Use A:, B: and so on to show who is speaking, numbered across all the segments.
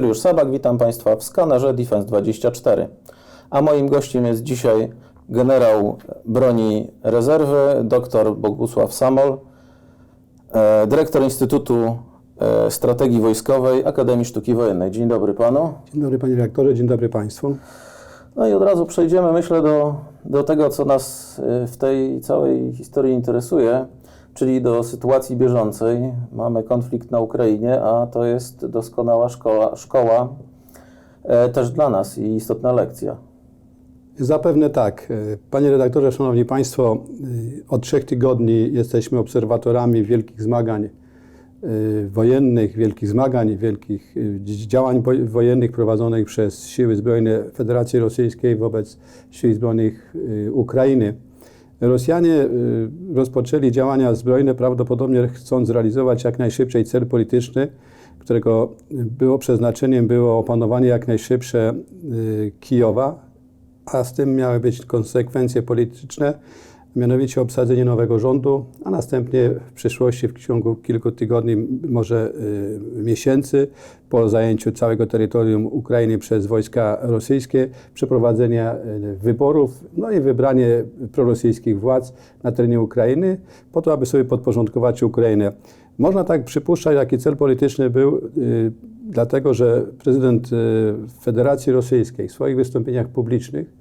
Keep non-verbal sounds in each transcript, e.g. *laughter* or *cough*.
A: Juliusz Sabak, witam Państwa w skanerze Defense24. A moim gościem jest dzisiaj generał broni rezerwy, dr Bogusław Samol, e, dyrektor Instytutu e, Strategii Wojskowej Akademii Sztuki Wojennej. Dzień dobry Panu.
B: Dzień dobry panie rektorze, dzień dobry państwu.
A: No i od razu przejdziemy, myślę, do, do tego, co nas y, w tej całej historii interesuje, czyli do sytuacji bieżącej. Mamy konflikt na Ukrainie, a to jest doskonała szkoła, szkoła e, też dla nas i istotna lekcja.
B: Zapewne tak. Panie redaktorze, szanowni państwo, od trzech tygodni jesteśmy obserwatorami wielkich zmagań y, wojennych, wielkich zmagań, wielkich działań wo- wojennych prowadzonych przez siły zbrojne Federacji Rosyjskiej wobec sił zbrojnych Ukrainy. Rosjanie y, rozpoczęli działania zbrojne prawdopodobnie chcąc zrealizować jak najszybciej cel polityczny, którego było przeznaczeniem było opanowanie jak najszybsze y, Kijowa, a z tym miały być konsekwencje polityczne, mianowicie obsadzenie nowego rządu, a następnie w przyszłości, w ciągu kilku tygodni, może y, miesięcy, po zajęciu całego terytorium Ukrainy przez wojska rosyjskie, przeprowadzenie y, wyborów, no i wybranie prorosyjskich władz na terenie Ukrainy, po to, aby sobie podporządkować Ukrainę. Można tak przypuszczać, jaki cel polityczny był, y, dlatego że prezydent y, Federacji Rosyjskiej w swoich wystąpieniach publicznych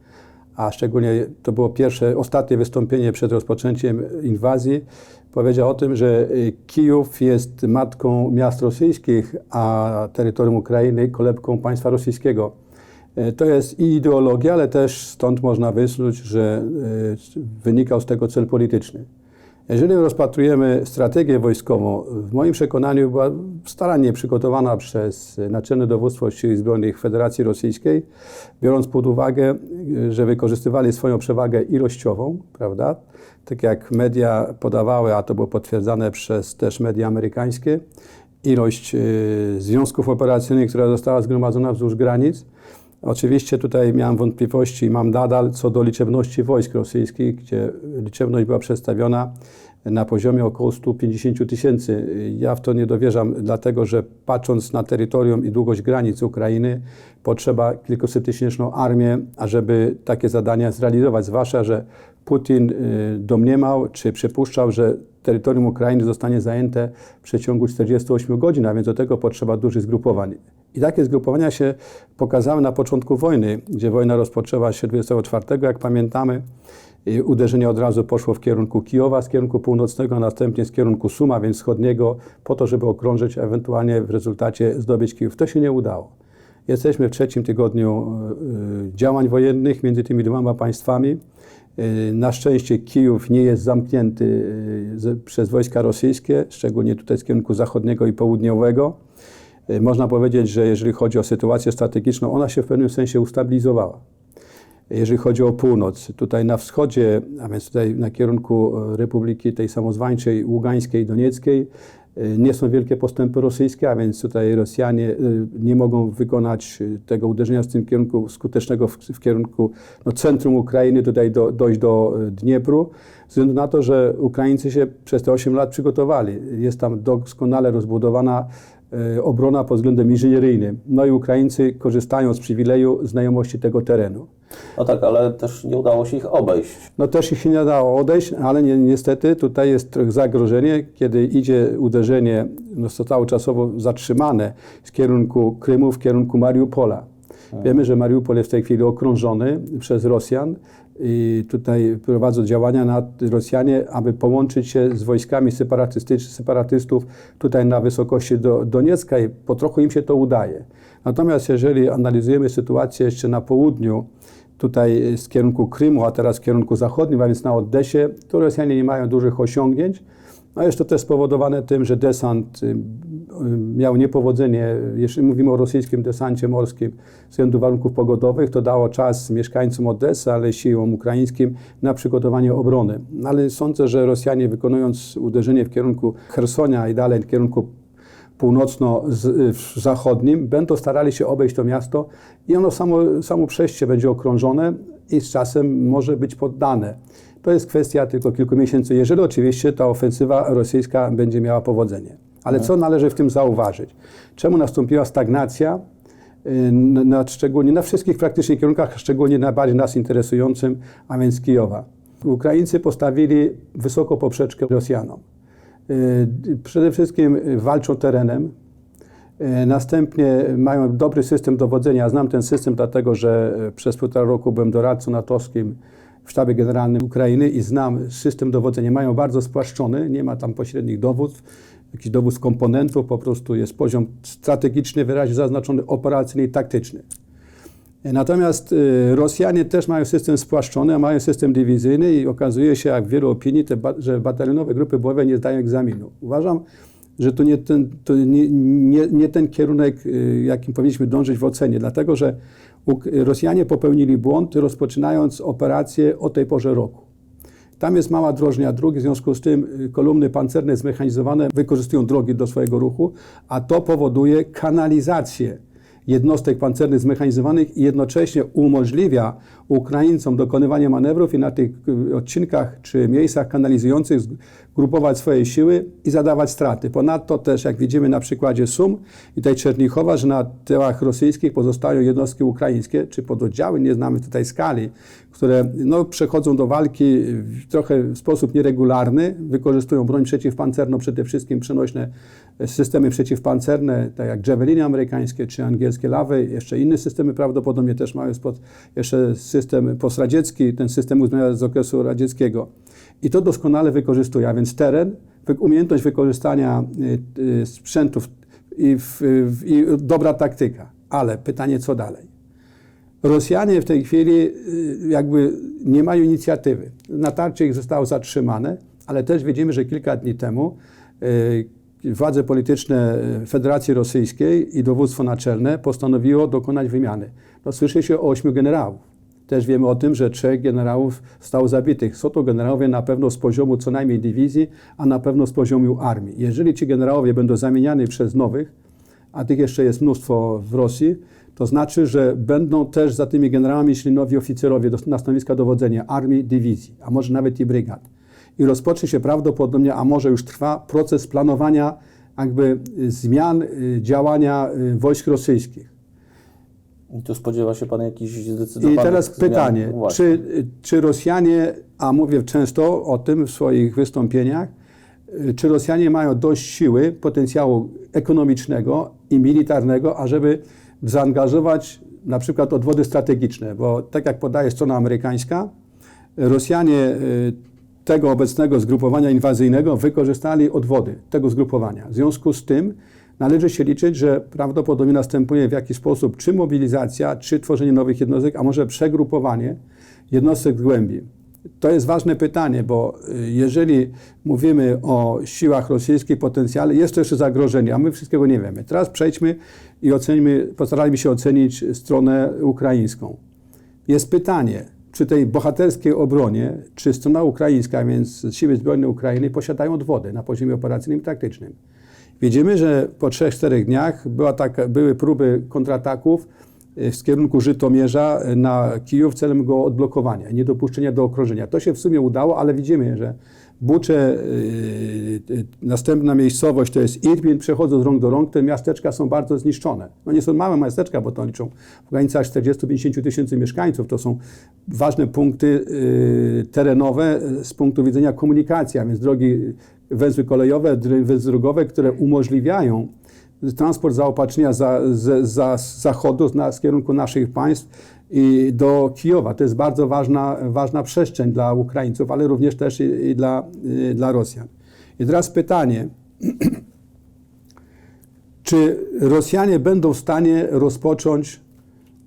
B: a szczególnie to było pierwsze, ostatnie wystąpienie przed rozpoczęciem inwazji, powiedział o tym, że y, Kijów jest matką miast rosyjskich, a terytorium Ukrainy kolebką państwa rosyjskiego. Y, To jest i ideologia, ale też stąd można wysnuć, że y, wynikał z tego cel polityczny. Jeżeli rozpatrujemy strategię wojskową, w moim przekonaniu była starannie przygotowana przez Naczelne Dowództwo Sił Zbrojnych Federacji Rosyjskiej, biorąc pod uwagę, że wykorzystywali swoją przewagę ilościową, prawda? Tak jak media podawały, a to było potwierdzane przez też media amerykańskie, ilość y, związków operacyjnych, która została zgromadzona wzdłuż granic. Oczywiście tutaj miałem wątpliwości i mam nadal co do liczebności wojsk rosyjskich, gdzie liczebność była przedstawiona na poziomie około 150 tysięcy. Ja w to nie dowierzam, dlatego że patrząc na terytorium i długość granic Ukrainy, potrzeba kilkusettysięczną armię, ażeby takie zadania zrealizować. Zwłaszcza, że Putin y, domniemał czy przypuszczał, że terytorium Ukrainy zostanie zajęte w przeciągu 48 godzin, a więc do tego potrzeba dużych zgrupowań. I takie zgrupowania się pokazały na początku wojny, gdzie wojna rozpoczęła się 24, jak pamiętamy. Uderzenie od razu poszło w kierunku Kijowa, z kierunku północnego, a następnie z kierunku Suma, więc wschodniego, po to, żeby okrążyć, ewentualnie w rezultacie zdobyć Kijów. To się nie udało. Jesteśmy w trzecim tygodniu y, działań wojennych między tymi dwoma państwami. Y, Na szczęście Kijów nie jest zamknięty przez wojska rosyjskie, szczególnie tutaj z kierunku zachodniego i południowego. Można powiedzieć, że jeżeli chodzi o sytuację strategiczną, ona się w pewnym sensie ustabilizowała. Jeżeli chodzi o północ, tutaj na wschodzie, a więc tutaj na kierunku e, Republiki tej samozwańczej Ługańskiej, Donieckiej, e, nie są wielkie postępy rosyjskie, a więc tutaj Rosjanie e, nie mogą wykonać tego uderzenia w tym kierunku skutecznego w, w kierunku no, centrum Ukrainy, tutaj do, dojść do Dniepru, ze względu na to, że Ukraińcy się przez te 8 lat przygotowali. Jest tam doskonale rozbudowana obrona pod względem inżynieryjnym. No i Ukraińcy korzystają z przywileju znajomości tego terenu.
A: No tak, ale też nie udało się ich obejść.
B: No też ich się nie dało odejść, ale ni niestety tutaj jest trochę zagrożenie, kiedy idzie uderzenie, no zostało czasowo zatrzymane z kierunku Krymu w kierunku Mariupola. Wiemy, że Mariupol jest w tej chwili okrążony przez Rosjan i tutaj prowadzą działania na Rosjanie, aby połączyć się z wojskami separatystycz- separatystów tutaj na wysokości do Doniecka i po trochu im się to udaje. Natomiast jeżeli analizujemy sytuację jeszcze na południu, tutaj z kierunku Krymu, a teraz w kierunku zachodnim, a więc na Oddesie, to Rosjanie nie mają dużych osiągnięć. No jest to też spowodowane tym, że desant y, y, miał niepowodzenie, jeśli mówimy o rosyjskim desancie morskim, z względu warunków pogodowych, to dało czas mieszkańcom Odessy, ale siłom ukraińskim na przygotowanie obrony. No Ale sądzę, że Rosjanie wykonując uderzenie w kierunku Hersonia i dalej w kierunku północno-zachodnim, będą starali się obejść to miasto i ono samo, samo przejście będzie okrążone i z czasem może być poddane. To jest kwestia tylko kilku miesięcy, jeżeli oczywiście ta ofensywa rosyjska będzie miała powodzenie. Ale co należy w tym zauważyć? Czemu nastąpiła stagnacja y, na, na, szczególnie na wszystkich praktycznie kierunkach, szczególnie najbardziej nas interesującym, a więc Kijowa. Ukraińcy postawili wysoko poprzeczkę Rosjanom. Y, Przede wszystkim walczą terenem, y, Następnie mają dobry system dowodzenia. Znam ten system dlatego, że przez półtora roku byłem doradcą natowskim w sztabie generalnym Ukrainy i znam system dowodzenia. Mają bardzo spłaszczony, nie ma tam pośrednich dowództw, jakiś dowód komponentów, po prostu jest poziom strategiczny, wyraźnie zaznaczony, operacyjny i taktyczny. Natomiast y, Rosjanie też mają system spłaszczony, a mają system dywizyjny i okazuje się, jak w wielu opinii, te że batalionowe grupy bojowe nie zdają egzaminu. Uważam, że to nie ten, to nie, nie, nie ten kierunek, y, jakim powinniśmy dążyć w ocenie, dlatego że Rosjanie popełnili błąd, rozpoczynając operację o tej porze roku. Tam jest mała drożnia dróg, w związku z tym y, kolumny pancerne zmechanizowane wykorzystują drogi do swojego ruchu, a to powoduje kanalizację jednostek pancernych zmechanizowanych i jednocześnie umożliwia Ukraińcom dokonywanie manewrów i na tych y, odcinkach czy miejscach kanalizujących grupować swoje siły i zadawać straty. Ponadto też, jak widzimy na przykładzie Sum i tej Czernichowa, że na tyłach rosyjskich pozostają jednostki ukraińskie czy pododdziały, nie znamy tutaj skali, które no, przechodzą do walki w trochę w sposób nieregularny, wykorzystują broń przeciwpancerną, przede wszystkim przenośne systemy przeciwpancerne, tak jak Javeliny amerykańskie czy angielskie lawy, jeszcze inne systemy prawdopodobnie też mają spod, jeszcze system postradziecki, ten system uznany z okresu radzieckiego. I to doskonale wykorzystuje, a więc teren, umiejętność wykorzystania y, y, sprzętów i, i dobra taktyka. Ale pytanie, co dalej? Rosjanie w tej chwili y, jakby nie mają inicjatywy. Natarcie ich zostało zatrzymane, ale też widzimy, że kilka dni temu władze polityczne y, Federacji Rosyjskiej i dowództwo naczelne postanowiło dokonać wymiany. No, słyszy się o ośmiu generałów. Też wiemy o tym, że trzech generałów zostało zabitych. Są to generałowie na pewno z poziomu co najmniej dywizji, a na pewno z poziomu armii. Jeżeli ci generałowie będą zamieniani przez nowych, a tych jeszcze jest mnóstwo w Rosji, to znaczy, że będą też za tymi generałami szli nowi oficerowie do, na stanowiska dowodzenia armii, dywizji, a może nawet i brygad. I rozpocznie się prawdopodobnie, a może już trwa, proces planowania jakby y, zmian y, działania y, wojsk rosyjskich.
A: I tu spodziewa się Pan jakichś zdecydowanych
B: I teraz
A: zmian?
B: pytanie,
A: Właśnie.
B: czy, czy Rosjanie, a mówię często o tym w swoich wystąpieniach, czy Rosjanie mają dość siły, potencjału ekonomicznego i militarnego, ażeby zaangażować na przykład odwody strategiczne, bo tak jak podaje strona amerykańska, Rosjanie tego obecnego zgrupowania inwazyjnego wykorzystali odwody tego zgrupowania. W związku z tym należy się liczyć, że prawdopodobnie następuje w jakiś sposób czy mobilizacja, czy tworzenie nowych jednostek, a może przegrupowanie jednostek z głębi. To jest ważne pytanie, bo y, jeżeli mówimy o siłach rosyjskich, potencjale, jest to jeszcze zagrożenie, a my wszystkiego nie wiemy. Teraz przejdźmy i ocenimy, postarajmy się ocenić stronę ukraińską. Jest pytanie, przy tej bohaterskiej obronie, czy strona ukraińska, a więc siły zbrojne Ukrainy, posiadają odwody na poziomie operacyjnym i taktycznym. Widzimy, że po 3-4 dniach była taka, były próby kontrataków z kierunku Żytomierza y, na Kijów celem go odblokowania, niedopuszczenia do okrążenia. To się w sumie udało, ale widzimy, że Bucze, y, y, następna miejscowość to jest Irpin, przechodzą z rąk do rąk, te miasteczka są bardzo zniszczone. No nie są małe miasteczka, bo to liczą w granicach 40-50 tysięcy mieszkańców. To są ważne punkty y, terenowe y, z punktu widzenia komunikacji, a więc drogi, węzły kolejowe, węzły drogowe, które umożliwiają transport zaopatrzenia za, z, za, zachodu, na, z kierunku naszych państw i do Kijowa. To jest bardzo ważna, ważna przestrzeń dla Ukraińców, ale również też i, i dla, y, dla Rosjan. I teraz pytanie, *clears throat* czy Rosjanie będą w stanie rozpocząć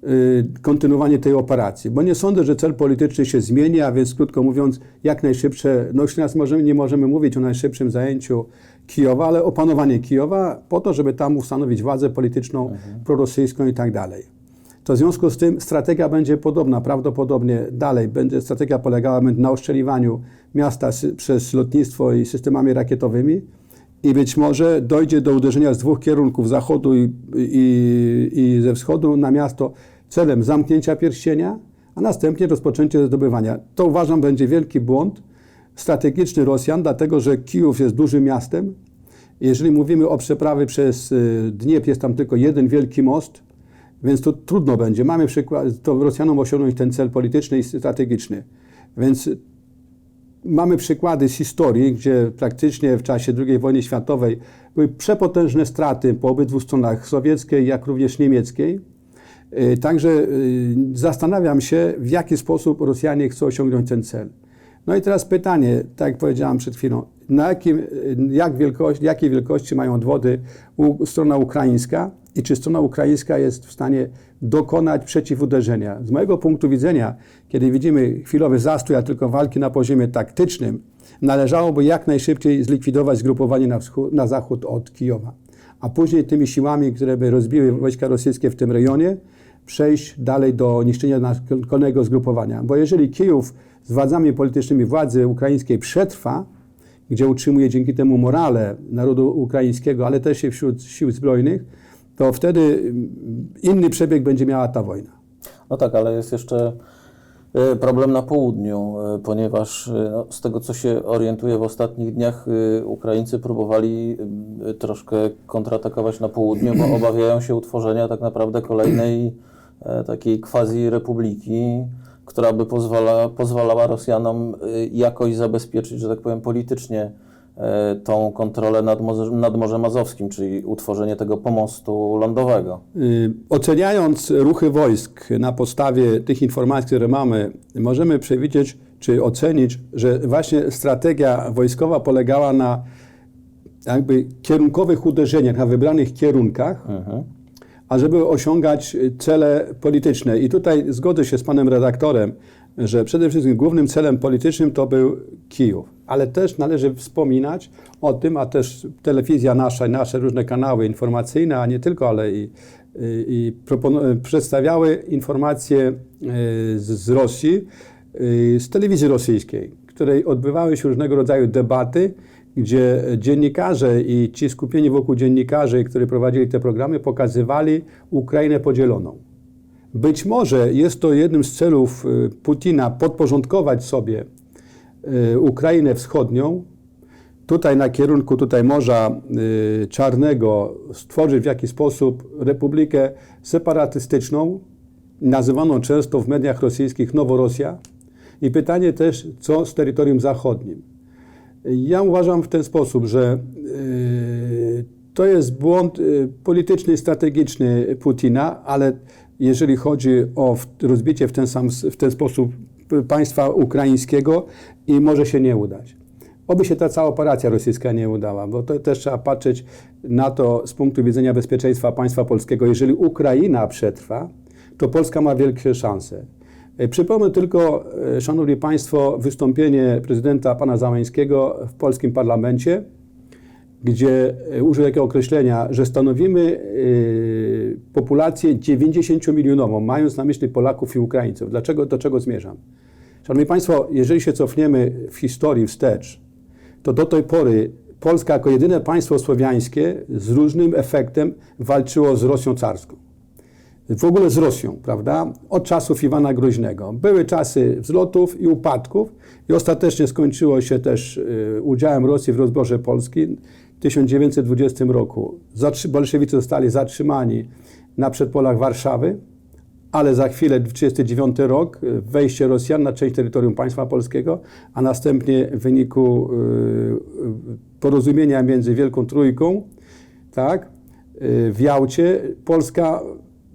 B: y, kontynuowanie tej operacji? Bo nie sądzę, że cel polityczny się zmieni, a więc krótko mówiąc, jak najszybsze, no już teraz możemy, nie możemy mówić o najszybszym zajęciu Kijowa, ale opanowanie Kijowa po to, żeby tam ustanowić władzę polityczną, prorosyjską i tak dalej. To w związku z tym strategia będzie podobna, prawdopodobnie dalej będzie strategia polegała na oszczeliwaniu miasta przez lotnictwo i systemami rakietowymi i być może dojdzie do uderzenia z dwóch kierunków, zachodu i, i, i ze wschodu na miasto celem zamknięcia pierścienia, a następnie rozpoczęcie zdobywania. To uważam będzie wielki błąd strategiczny Rosjan, dlatego że Kijów jest dużym miastem. Jeżeli mówimy o przeprawy przez y, Dniepr, jest tam tylko jeden wielki most, Więc to trudno będzie. Mamy przykład, to Rosjanom osiągnąć ten cel polityczny i strategiczny. Więc mamy przykłady z historii, gdzie praktycznie w czasie II wojny światowej były przepotężne straty po obydwu stronach sowieckiej, jak również niemieckiej. Y, Także y, zastanawiam się, w jaki sposób Rosjanie chcą osiągnąć ten cel. No i teraz pytanie, tak jak powiedziałem przed chwilą, na jakim, jak wielkości, jakiej wielkości mają odwody u, strona ukraińska i czy strona ukraińska jest w stanie dokonać przeciwuderzenia. Z mojego punktu widzenia, kiedy widzimy chwilowy zastój, a tylko walki na poziomie taktycznym, należałoby jak najszybciej zlikwidować zgrupowanie na, wschód, na zachód od Kijowa, a później tymi siłami, które by rozbiły wojska rosyjskie w tym rejonie, przejść dalej do niszczenia kolejnego zgrupowania. Bo jeżeli Kijów z władzami politycznymi władzy ukraińskiej przetrwa, gdzie utrzymuje dzięki temu morale narodu ukraińskiego, ale też i wśród sił zbrojnych, to wtedy mm, inny przebieg będzie miała ta wojna.
A: No tak, ale jest jeszcze y, problem na południu, y, ponieważ y, no, z tego, co się orientuję w ostatnich dniach, Ukraińcy próbowali y, troszkę kontratakować na południu, bo obawiają się utworzenia tak naprawdę kolejnej e, takiej quasi-republiki, która by pozwala, pozwalała Rosjanom y, jakoś zabezpieczyć, że tak powiem, politycznie e, tą kontrolę nad, Morze, nad Morzem Azowskim, czyli utworzenie tego pomostu lądowego.
B: Y, Oceniając ruchy wojsk na podstawie tych informacji, które mamy, możemy przewidzieć czy ocenić, że właśnie strategia wojskowa polegała na jakby kierunkowych uderzeniach, na wybranych kierunkach,
A: Mhm.
B: Ażeby osiągać cele polityczne. I tutaj zgodzę się z panem redaktorem, że przede wszystkim głównym celem politycznym to był Kijów. Ale też należy wspominać o tym, a też telewizja nasza, i nasze różne kanały informacyjne, a nie tylko, ale i, i, i propono- przedstawiały informacje z, z Rosji, z telewizji rosyjskiej, w której odbywały się różnego rodzaju debaty, gdzie dziennikarze i ci skupieni wokół dziennikarzy, którzy prowadzili te programy, pokazywali Ukrainę podzieloną. Być może jest to jednym z celów y, Putina podporządkować sobie y, Ukrainę Wschodnią, tutaj na kierunku tutaj Morza y, Czarnego stworzyć w jakiś sposób republikę separatystyczną, nazywaną często w mediach rosyjskich Noworosja. I pytanie też, co z terytorium zachodnim. Ja uważam w ten sposób, że y, to jest błąd y, polityczny, strategiczny Putina, ale jeżeli chodzi o rozbicie w ten, sam, w ten sposób państwa ukraińskiego i może się nie udać. Oby się ta cała operacja rosyjska nie udała, bo to też trzeba patrzeć na to z punktu widzenia bezpieczeństwa państwa polskiego. Jeżeli Ukraina przetrwa, to Polska ma wielkie szanse. E, Przypomnę tylko, e, Szanowni Państwo, wystąpienie prezydenta pana Załęskiego w polskim parlamencie, gdzie e, użył takiego określenia, że stanowimy populację 90-milionową, mając na myśli Polaków i Ukraińców. Dlaczego, do czego zmierzam? Szanowni Państwo, jeżeli się cofniemy w historii wstecz, to do tej pory Polska jako jedyne państwo słowiańskie z różnym efektem walczyło z Rosją carską w ogóle z Rosją, prawda? Od czasów Iwana Groźnego. Były czasy wzlotów i upadków i ostatecznie skończyło się też y, udziałem Rosji w rozborze Polski w 1920 roku. Bolszewicy zostali zatrzymani na przedpolach Warszawy, ale za chwilę, 1939 rok, y, wejście Rosjan na część terytorium państwa polskiego, a następnie w wyniku y, porozumienia między Wielką Trójką, tak, w Jałcie, Polska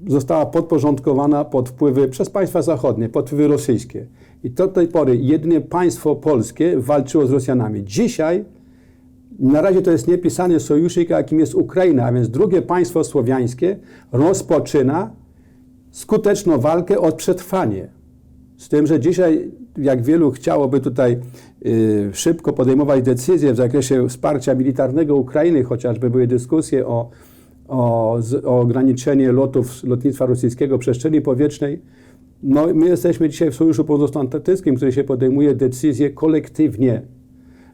B: została podporządkowana pod wpływy przez państwa zachodnie, pod wpływy rosyjskie. I do tej pory jedynie państwo polskie walczyło z Rosjanami. Dzisiaj na razie to jest niepisany sojusznik, jakim jest Ukraina, a więc drugie państwo słowiańskie rozpoczyna skuteczną walkę o przetrwanie. Z tym, że dzisiaj, jak wielu chciałoby tutaj y, szybko podejmować decyzje w zakresie wsparcia militarnego Ukrainy, chociażby były dyskusje o, o, o ograniczenie lotów lotnictwa rosyjskiego przestrzeni powietrznej, no my jesteśmy dzisiaj w Sojuszu Północnoatlantyckim, który się podejmuje decyzje kolektywnie.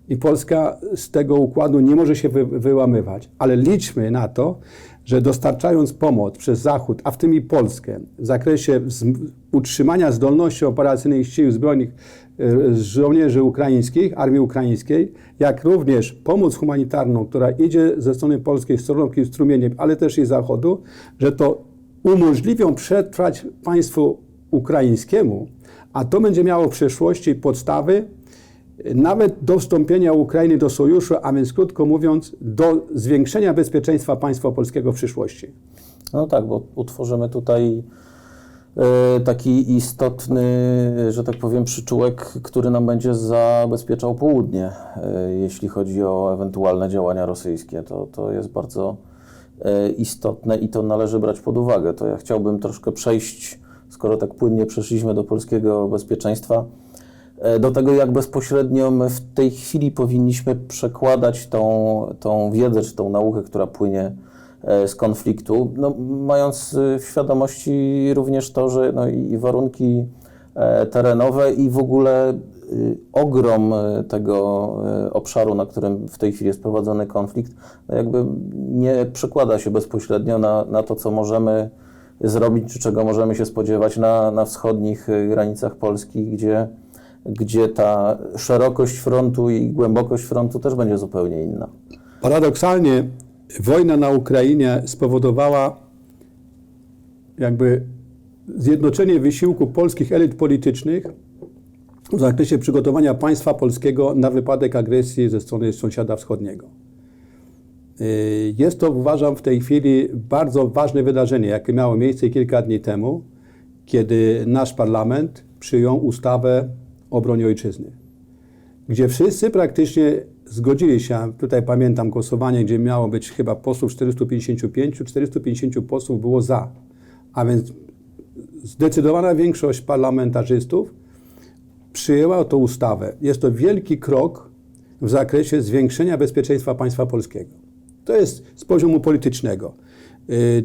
B: I Polska z tego układu nie może się wy, wyłamywać. Ale liczmy na to, że dostarczając pomoc przez Zachód, a w tym i Polskę, w zakresie utrzymania zdolności operacyjnych sił zbrojnych e, żołnierzy ukraińskich, armii ukraińskiej, jak również pomoc humanitarną, która idzie ze strony polskiej, stroną strumieniem, ale też i Zachodu, że to umożliwią przetrwać państwu ukraińskiemu, a to będzie miało w przyszłości podstawy nawet do wstąpienia Ukrainy do sojuszu, a więc krótko mówiąc, do zwiększenia bezpieczeństwa państwa polskiego w przyszłości.
A: No tak, bo utworzymy tutaj e, taki istotny, że tak powiem, przyczółek, który nam będzie zabezpieczał południe, e, jeśli chodzi o ewentualne działania rosyjskie. To, to jest bardzo e, istotne i to należy brać pod uwagę. To ja chciałbym troszkę przejść, skoro tak płynnie przeszliśmy do polskiego bezpieczeństwa, do tego, jak bezpośrednio my w tej chwili powinniśmy przekładać tą, tą wiedzę czy tą naukę, która płynie e, z konfliktu, no, mając e, w świadomości również to, że no, i warunki e, terenowe i w ogóle e, ogrom e, tego e, obszaru, na którym w tej chwili jest prowadzony konflikt, no, jakby nie przekłada się bezpośrednio na, na to, co możemy zrobić, czy czego możemy się spodziewać na, na wschodnich e, granicach Polski, gdzie, gdzie ta szerokość frontu i głębokość frontu też będzie zupełnie inna.
B: Paradoksalnie wojna na Ukrainie spowodowała jakby zjednoczenie wysiłku polskich elit politycznych w zakresie przygotowania państwa polskiego na wypadek agresji ze strony sąsiada wschodniego. Yy, Jest to, uważam, w tej chwili bardzo ważne wydarzenie, jakie miało miejsce kilka dni temu, kiedy nasz parlament przyjął ustawę o broni ojczyzny gdzie wszyscy praktycznie zgodzili się, tutaj pamiętam głosowanie, gdzie miało być chyba posłów 455, 450 posłów było za, a więc zdecydowana większość parlamentarzystów przyjęła tą ustawę. Jest to wielki krok w zakresie zwiększenia bezpieczeństwa państwa polskiego. To jest z poziomu politycznego. Yy,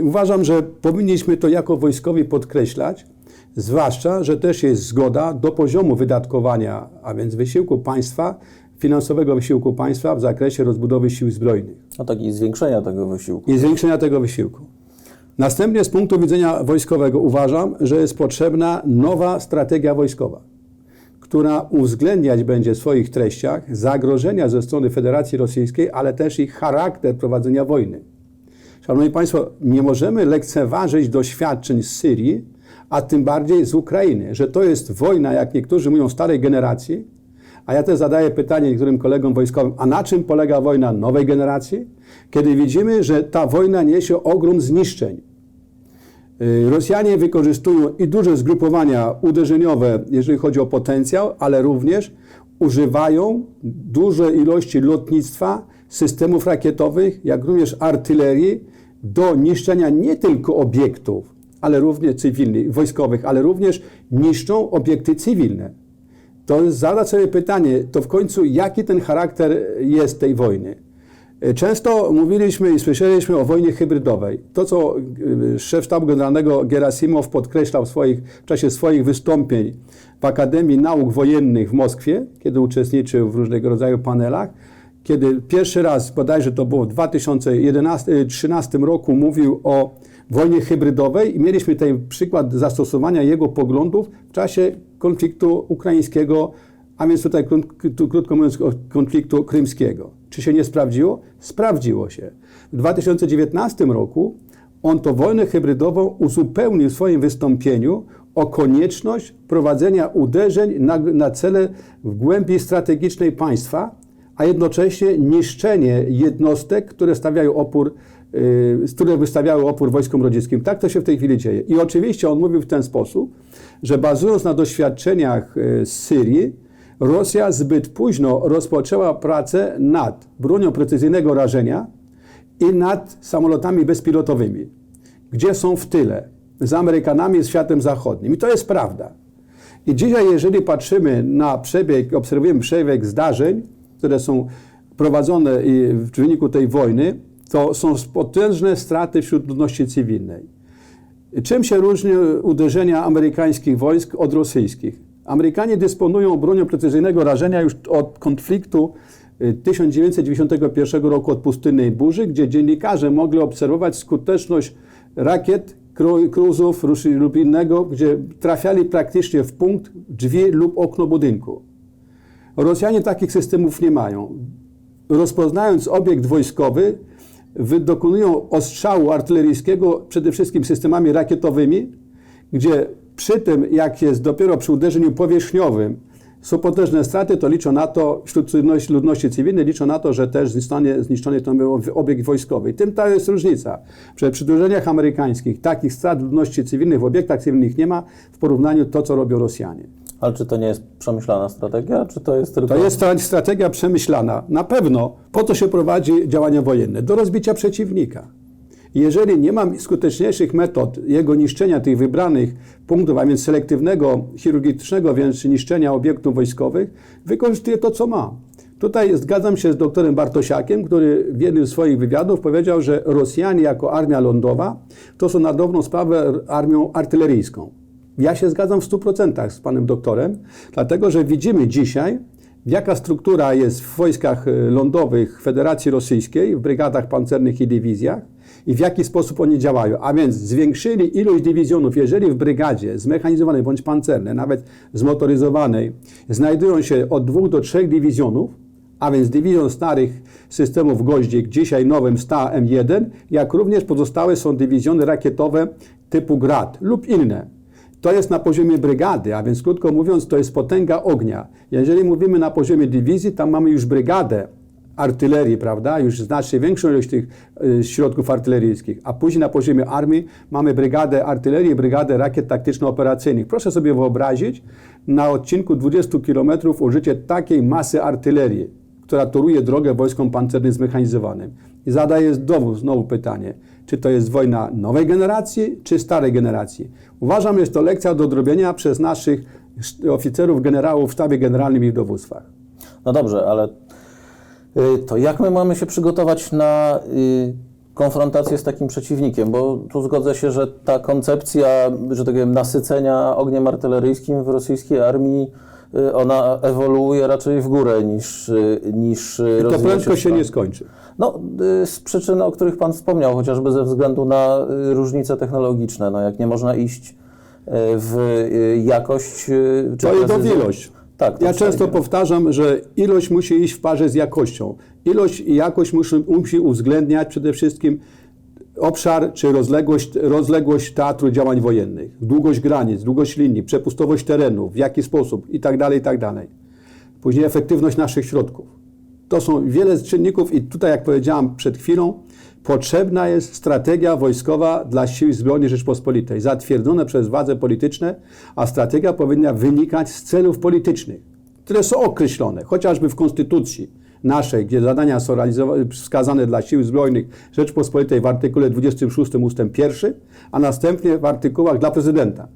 B: Uważam, że powinniśmy to jako wojskowi podkreślać, zwłaszcza, że też jest zgoda do poziomu wydatkowania, a więc wysiłku państwa, finansowego wysiłku państwa w zakresie rozbudowy sił zbrojnych
A: No tak i zwiększenia tego wysiłku.
B: i zwiększenia tego wysiłku. Następnie z punktu widzenia wojskowego uważam, że jest potrzebna nowa strategia wojskowa, która uwzględniać będzie w swoich treściach zagrożenia ze strony Federacji Rosyjskiej, ale też ich charakter prowadzenia wojny. Szanowni Państwo, nie możemy lekceważyć doświadczeń z Syrii, a tym bardziej z Ukrainy, że to jest wojna, jak niektórzy mówią, starej generacji, a ja też zadaję pytanie niektórym kolegom wojskowym, a na czym polega wojna nowej generacji? Kiedy widzimy, że ta wojna niesie ogrom zniszczeń. Y, Rosjanie wykorzystują i duże zgrupowania uderzeniowe, jeżeli chodzi o potencjał, ale również używają duże ilości lotnictwa, systemów rakietowych, jak również artylerii do niszczenia nie tylko obiektów, ale również cywilnych, wojskowych, ale również niszczą obiekty cywilne. To zadać sobie pytanie, to w końcu jaki ten charakter jest tej wojny? Często mówiliśmy i słyszeliśmy o wojnie hybrydowej. To, co y, szef sztabu generalnego Gerasimow podkreślał w, swoich, w czasie swoich wystąpień w Akademii Nauk Wojennych w Moskwie, kiedy uczestniczył w różnego rodzaju panelach, kiedy pierwszy raz, bodajże to było w 2013 roku, mówił o wojnie hybrydowej i mieliśmy ten przykład zastosowania jego poglądów w czasie konfliktu ukraińskiego, a więc tutaj krót- krótko mówiąc konfliktu krymskiego. Czy się nie sprawdziło? Sprawdziło się. W 2019 roku on to wojnę hybrydową uzupełnił w swoim wystąpieniu o konieczność prowadzenia uderzeń na, na cele w głębi strategicznej państwa, a jednocześnie niszczenie jednostek, które stawiają opór, które wystawiały opór wojskom rodzickim. Tak to się w tej chwili dzieje. I oczywiście on mówił w ten sposób, że bazując na doświadczeniach yy, z Syrii, Rosja zbyt późno rozpoczęła pracę nad bronią precyzyjnego rażenia i nad samolotami bezpilotowymi, gdzie są w tyle, z Amerykanami, z światem zachodnim. I to jest prawda. I dzisiaj, jeżeli patrzymy na przebieg, obserwujemy przebieg zdarzeń, które są prowadzone w wyniku tej wojny, to są potężne straty wśród ludności cywilnej. Czym się różni uderzenia amerykańskich wojsk od rosyjskich? Amerykanie dysponują bronią precyzyjnego rażenia już od konfliktu y, 1991 roku od pustynnej burzy, gdzie dziennikarze mogli obserwować skuteczność rakiet, kru- kruzów lub innego, gdzie trafiali praktycznie w punkt, drzwi lub okno budynku. Rosjanie takich systemów nie mają. Rozpoznając obiekt wojskowy, wy- dokonują ostrzału artyleryjskiego przede wszystkim systemami rakietowymi, gdzie przy tym, jak jest dopiero przy uderzeniu powierzchniowym, są potężne straty, to liczą na to, wśród ludności, cywilnej liczą na to, że też zniszczony, zniszczony to był obiekt wojskowy. I tym ta jest różnica, że przy uderzeniach amerykańskich takich strat ludności cywilnych w obiektach cywilnych nie ma w porównaniu to, co robią Rosjanie.
A: Ale czy to nie jest przemyślana strategia, czy to jest tylko...
B: To jest stra- strategia przemyślana. Na pewno po to się prowadzi działania wojenne, do rozbicia przeciwnika. Jeżeli nie mam skuteczniejszych metod jego niszczenia tych wybranych punktów, a więc selektywnego, chirurgicznego wręcz niszczenia obiektów wojskowych, wykorzystuję to, co mam. Tutaj zgadzam się z doktorem Bartosiakiem, który w jednym z swoich wywiadów powiedział, że Rosjanie jako armia lądowa to są na dobrą sprawę armią artyleryjską. Ja się zgadzam w 100% z panem doktorem, dlatego że widzimy dzisiaj, jaka struktura jest w wojskach e, lądowych Federacji Rosyjskiej, w brygadach pancernych i dywizjach i w jaki sposób oni działają. A więc zwiększyli ilość dywizjonów, jeżeli w brygadzie zmechanizowanej bądź pancernej, nawet zmotoryzowanej, znajdują się od dwóch do trzech dywizjonów, a więc dywizjon starych systemów goździk, dzisiaj nowym STA M1, jak również pozostałe są dywizjony rakietowe typu GRAD lub inne. To jest na poziomie brygady, a więc krótko mówiąc, to jest potęga ognia. Jeżeli mówimy na poziomie dywizji, tam mamy już brygadę artylerii, prawda? Już znacznie większą ilość tych y, środków artyleryjskich. A później na poziomie armii mamy brygadę artylerii brygadę rakiet taktyczno-operacyjnych. Proszę sobie wyobrazić na odcinku 20 km użycie takiej masy artylerii, która toruje drogę wojskom pancernym zmechanizowanym. I zadaję znowu, znowu pytanie, czy to jest wojna nowej generacji, czy starej generacji. Uważam, jest to lekcja do odrobienia przez naszych sz- oficerów, generałów w sztabie generalnym i w dowództwach.
A: No dobrze, ale y, to jak my mamy się przygotować na y, konfrontację z takim przeciwnikiem? Bo tu zgodzę się, że ta koncepcja, że tak powiem, nasycenia ogniem artyleryjskim w rosyjskiej armii, ona ewoluuje raczej w górę niż, y, niż y,
B: To prędko się nie skończy.
A: No, y, z przyczyn, o których Pan wspomniał, chociażby ze względu na y, różnice technologiczne. No, jak nie można iść y, w y, jakość... y, czy
B: To jest wielość.
A: Tak,
B: Ja często powtarzam, że ilość musi iść w parze z jakością. Ilość i jakość musi, musi uwzględniać przede wszystkim obszar czy rozległość, rozległość teatru działań wojennych, długość granic, długość linii, przepustowość terenu, w jaki sposób i tak dalej, i tak. Później efektywność naszych środków. To są wiele czynników i tutaj, jak powiedziałam przed chwilą, potrzebna jest strategia wojskowa dla sił zbrojnych Rzeczpospolitej, zatwierdzone przez władze polityczne, a strategia powinna wynikać z celów politycznych, które są określone, chociażby w Konstytucji naszej, gdzie zadania są wskazane dla sił zbrojnych Rzeczpospolitej w artykule 26 ust. 1, a następnie w artykułach dla prezydenta.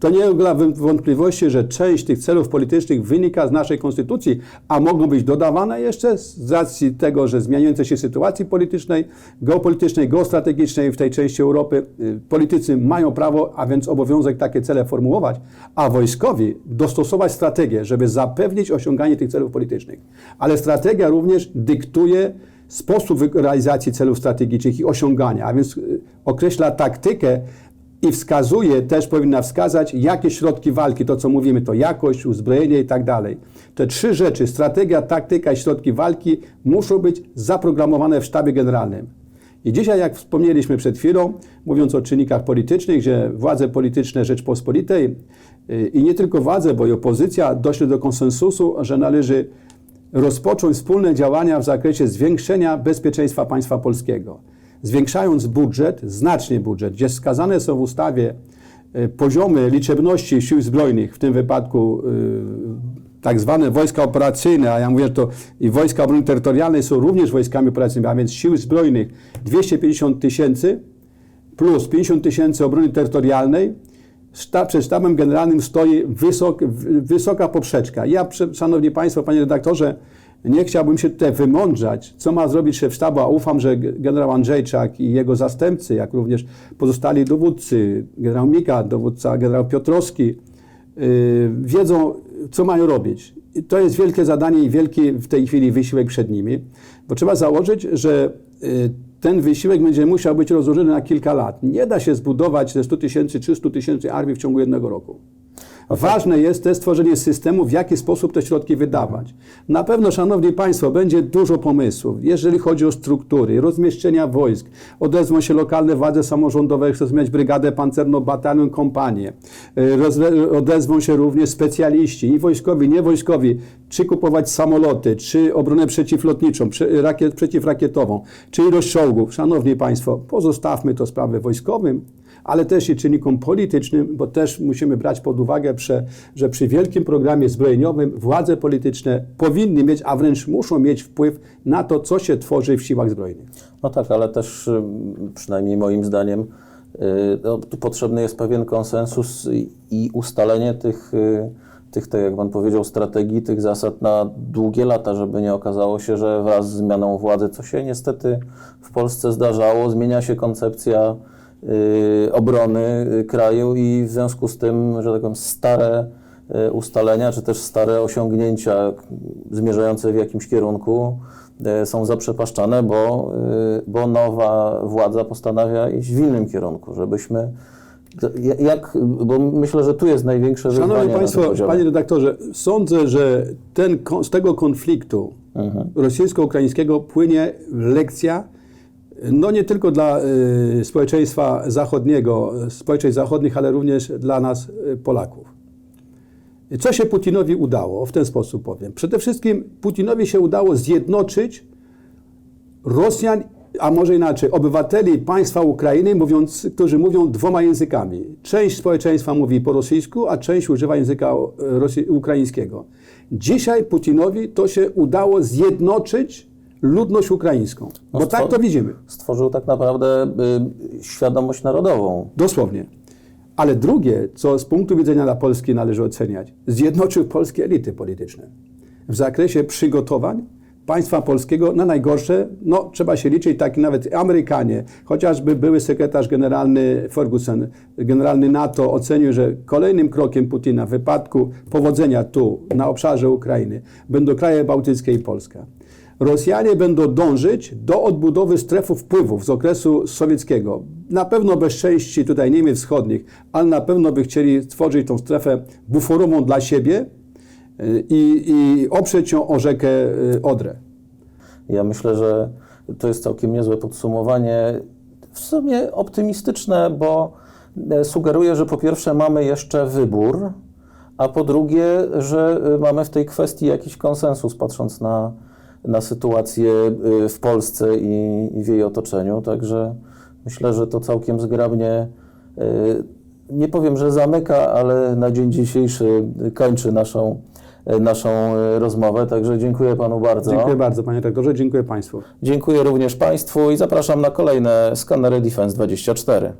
B: To nie ulega wątpliwości, że część tych celów politycznych wynika z naszej konstytucji, a mogą być dodawane jeszcze z racji tego, że zmieniającej się sytuacji politycznej, geopolitycznej, geostrategicznej w tej części Europy, y, politycy mają prawo, a więc obowiązek takie cele formułować, a wojskowi dostosować strategię, żeby zapewnić osiąganie tych celów politycznych. Ale strategia również dyktuje sposób realizacji celów strategicznych i osiągania, a więc y, określa taktykę, i wskazuje, też powinna wskazać, jakie środki walki, to co mówimy, to jakość, uzbrojenie i tak dalej. Te trzy rzeczy, strategia, taktyka i środki walki, muszą być zaprogramowane w sztabie generalnym. I dzisiaj, jak wspomnieliśmy przed chwilą, mówiąc o czynnikach politycznych, gdzie władze polityczne Rzeczpospolitej yy, i nie tylko władze, bo i opozycja doszły do konsensusu, że należy rozpocząć wspólne działania w zakresie zwiększenia bezpieczeństwa państwa polskiego. Zwiększając budżet, znacznie budżet, gdzie wskazane są w ustawie e, poziomy liczebności sił zbrojnych, w tym wypadku e, tak zwane wojska operacyjne, a ja mówię, że to i wojska obrony terytorialnej są również wojskami operacyjnymi, a więc sił zbrojnych 250 tysięcy plus 50 tysięcy obrony terytorialnej, przed sztabem generalnym stoi wysok, wysoka poprzeczka. Ja, szanowni państwo, panie redaktorze, nie chciałbym się tutaj wymądrzać, co ma zrobić szef sztabu, a ufam, że generał Andrzejczak i jego zastępcy, jak również pozostali dowódcy, generał Mika, dowódca generał Piotrowski, yy, wiedzą, co mają robić. I to jest wielkie zadanie i wielki w tej chwili wysiłek przed nimi, bo trzeba założyć, że yy, ten wysiłek będzie musiał być rozłożony na kilka lat. Nie da się zbudować ze 100 tysięcy czy 100 tysięcy armii w ciągu jednego roku. Ważne jest też stworzenie systemu, w jaki sposób te środki wydawać. Na pewno, Szanowni Państwo, będzie dużo pomysłów, jeżeli chodzi o struktury, rozmieszczenia wojsk. Odezwą się lokalne władze samorządowe, chcą zmieniać brygadę pancerną, batalion, kompanię. E, Odezwą się również specjaliści, i wojskowi, niewojskowi, czy kupować samoloty, czy obronę przeciwlotniczą, przy- rakiet, przeciwrakietową, czy ilość czołgów. Szanowni Państwo, pozostawmy to sprawy wojskowym, ale też i czynnikom politycznym, bo też musimy brać pod uwagę, że przy wielkim programie zbrojeniowym władze polityczne powinny mieć, a wręcz muszą mieć wpływ na to, co się tworzy w siłach zbrojnych.
A: No tak, ale też przynajmniej moim zdaniem y, no, tu potrzebny jest pewien konsensus i- ustalenie tych, y, tych, tak jak Pan powiedział, strategii, tych zasad na długie lata, żeby nie okazało się, że wraz z zmianą władzy, co się niestety w Polsce zdarzało, zmienia się koncepcja obrony y, kraju i w związku z tym, że tak powiem, stare y, ustalenia, czy też stare osiągnięcia zmierzające w jakimś kierunku y, są zaprzepaszczane, bo, y, bo nowa władza postanawia iść w innym kierunku, żebyśmy ja- jak, bo myślę, że tu jest największe wyzwanie
B: Szanowni
A: na tym
B: Państwo. Panie redaktorze, sądzę, że ten, z tego konfliktu rosyjsko-ukraińskiego płynie lekcja, no nie tylko dla y, społeczeństwa zachodniego, społeczeństw zachodnich, ale również dla nas, y, Polaków. Co się Putinowi udało? W ten sposób powiem. Przede wszystkim Putinowi się udało zjednoczyć Rosjan, a może inaczej, obywateli państwa Ukrainy, mówiąc, którzy mówią dwoma językami. Część społeczeństwa mówi po rosyjsku, a część używa języka e, ukraińskiego. Dzisiaj Putinowi to się udało zjednoczyć ludność ukraińską. Bo
A: No
B: tak to widzimy.
A: Stworzył tak naprawdę y, świadomość narodową.
B: Dosłownie. Ale drugie, co z punktu widzenia dla Polski należy oceniać, zjednoczył polskie elity polityczne. W zakresie przygotowań państwa polskiego na najgorsze, no trzeba się liczyć, tak nawet Amerykanie, chociażby były sekretarz generalny Ferguson, generalny NATO ocenił, że kolejnym krokiem Putina w wypadku powodzenia tu, na obszarze Ukrainy, będą kraje bałtyckie i Polska. Rosjanie będą dążyć do odbudowy strefy wpływów z okresu sowieckiego. Na pewno bez części tutaj Niemiec Wschodnich, ale na pewno by chcieli stworzyć tą strefę buforową dla siebie y, i, i oprzeć ją o rzekę y, Odrę.
A: Ja myślę, że to jest całkiem niezłe podsumowanie. W sumie optymistyczne, bo e, sugeruje, że po pierwsze mamy jeszcze wybór, a po drugie, że e, mamy w tej kwestii jakiś konsensus, patrząc na, na sytuację e, w Polsce i, i w jej otoczeniu. Także myślę, że to całkiem zgrabnie. e, Nie powiem, że zamyka, ale na dzień dzisiejszy kończy naszą, e, naszą rozmowę. Także dziękuję Panu bardzo.
B: Dziękuję bardzo, panie rektorze, dziękuję państwu.
A: Dziękuję również Państwu i zapraszam na kolejne skanery Defense 24.